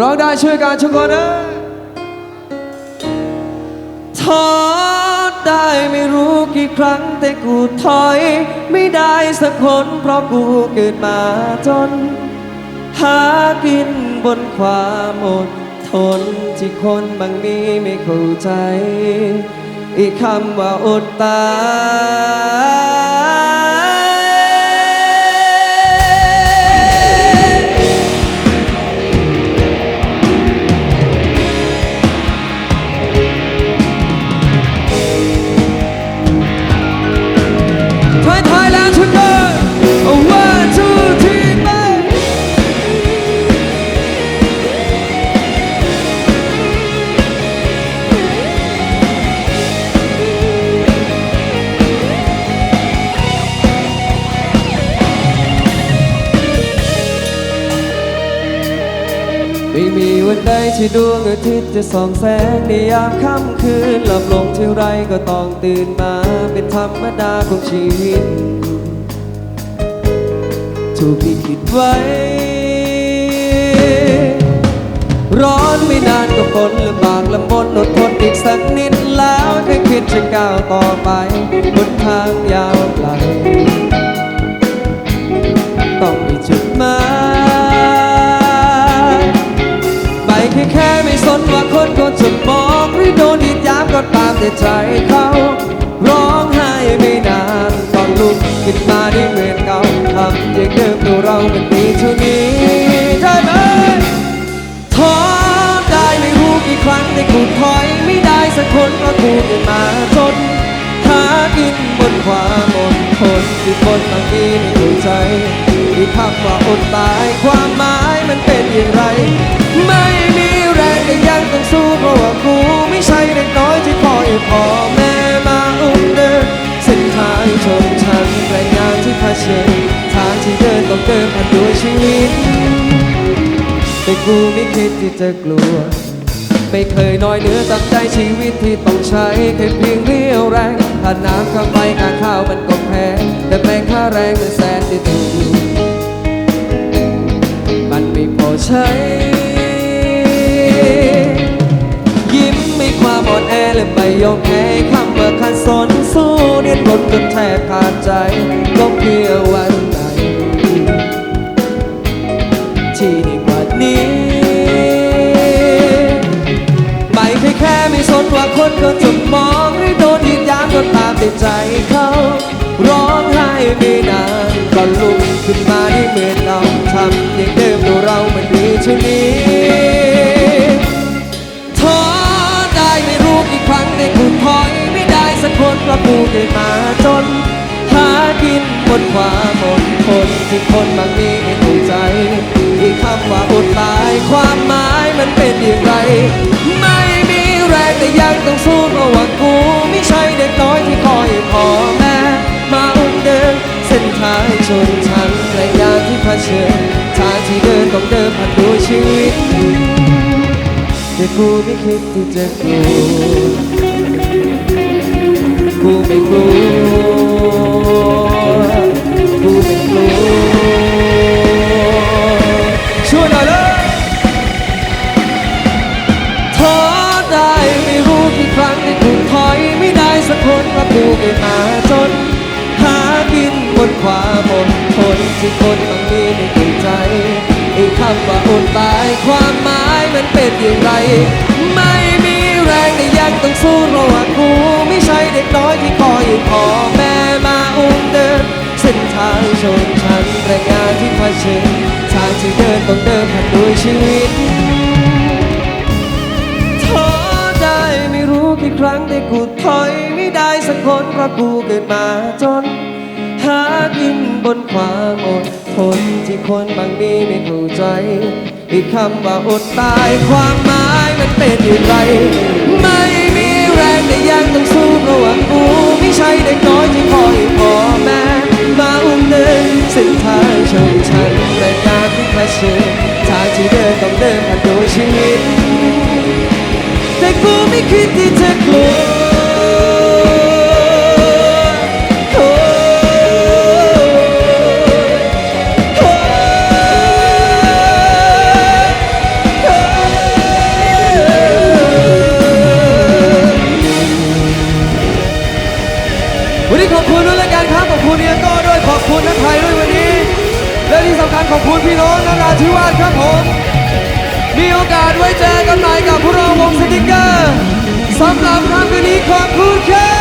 ร้องได้ช่วยกันทุกคนนะท้อได้ไม่รู้กี่ครั้งแต่กูถอย ไม่ได้สักคนเพราะกูเกิดมาจน หากินบนความอดทนที่คนบางมีไม่เข้าใจ อีกคำว่าอดตาย นใดที่ดวงอาทิตย์จะส่องแสงในยามค่ำคืนหลับลงเท่าไรก็ต้องตื่นมาเป็นธรรมดาของชีวิตถูกที่คิดไว้ ร้อนไม่นานก็ฝนลำบากลำบนอดทนอีกสักนิดแล้วแค่คิดจะก้าวต่อไปบนทางยาวไกล ก็ตามแต่ใจเขาร้องไห้ไม่นานตอนลุกขึ้นมาได้เหมือนเก่าทำอย่างเดิมตัวเรามันดีเท่านี้ได้ไหมท้อได้ไม่รู้กี่ครั้งแต่กูถอยไม่ได้สักคนเพราะกูเกิดมาจนหากินบนความอดทนที่คนบางทีไม่เข้าใจที่คำว่าอดตายความ พ่อแม่มาอุ้มเดินเส้นทางชนชั้นแรงงานที่เผชิญทางที่เดินต้องเดินผ่านด้วยชีวิต แต่กูไม่คิดที่จะกลัว ไม่เคยน้อยเนื้อตัดใจชีวิตที่ต้องใช้แค่เพียงเรี่ยวแรงถ้าน้ำข้าไปค่าข้าวมันก็แพงแต่แพงค่าแรงมันแสนที่ถูกมันไม่พอใช้ เรียนรนจนแทบขาดใจก็เพื่อวันไหน ที่ดีกว่านี้ไม่เคยแค่ไม่สนว่าคนเขาจะมองหรือโดนยิงยามก็ตามแต่ใจเขาร้องไห้ไม่นานก็ลุกขึ้นมาได้เหมือนเราทำอย่างเดิมตัวเรามันดีเท่านี้ท้อได้ไม่รู้กี่ครั้งแต่กูถอยไม่ได้สักคนเพราะกูเกิดมา กินความอดทนที่คนบางมีไม่เข้าใจ ที่คำว่าอดตายความหมายมันเป็นอย่างไร ไม่มีแรงแต่ยังต้องสู้เพราะว่ากูไม่ใช่เด็กน้อยที่คอยพอแม่มาอุ้มเดินเส้นทางชนชั้นและยามที่เผชิญทางที่เดินต้องเดินผ่านด้วยชีวิตแต่กูไม่คิดที่จะกลัวกูไม่กลัว กูไม่กลัวช่วยหน่อยเลยท้อได้ไม่รู้กี่ครั้งที่กูถอยไม่ได้สักคนเพราะกูเกิดมาจน หากินบนความอดทนที่คนบางทีไม่เข้าใจไอ้คำว่าอดตายความหมายมันเป็นอย่างไร ไม่มีแรงแต่ยังต้องสู้ราะว่างกูไม่ใช่เด็กน้อยที่คอยพ่อแม่มาอุ้ม นชั้นแรงงานที่เผชิญทางที่เดินต้องเดินผ่านด้วยชีวิตท้อได้ไม่รู้กี่ครั้งแต่กูถอยไม่ได้สักคนเพราะกูเกิดมาจน หากินบนความอดทนที่คนบางมีไม่เข้าใจอีกคำว่าอดตายความหมายมันเป็นอย่างไร ไม่มีแรงแต่ยังต้องสู้ราะว่างกู การที่เผชิญทางที่เดินต้องเดินผ่านโดยชีวิตแต่กูไม่คิดที่จะกลัว ขอบคุณพี่น้องนราธิวาสครับผม มีโอกาสไว้เจอกันใหม่กับพวกเราวงสติกเกอร์สำหรับค่ำคืนนี้ขอบคุณครับ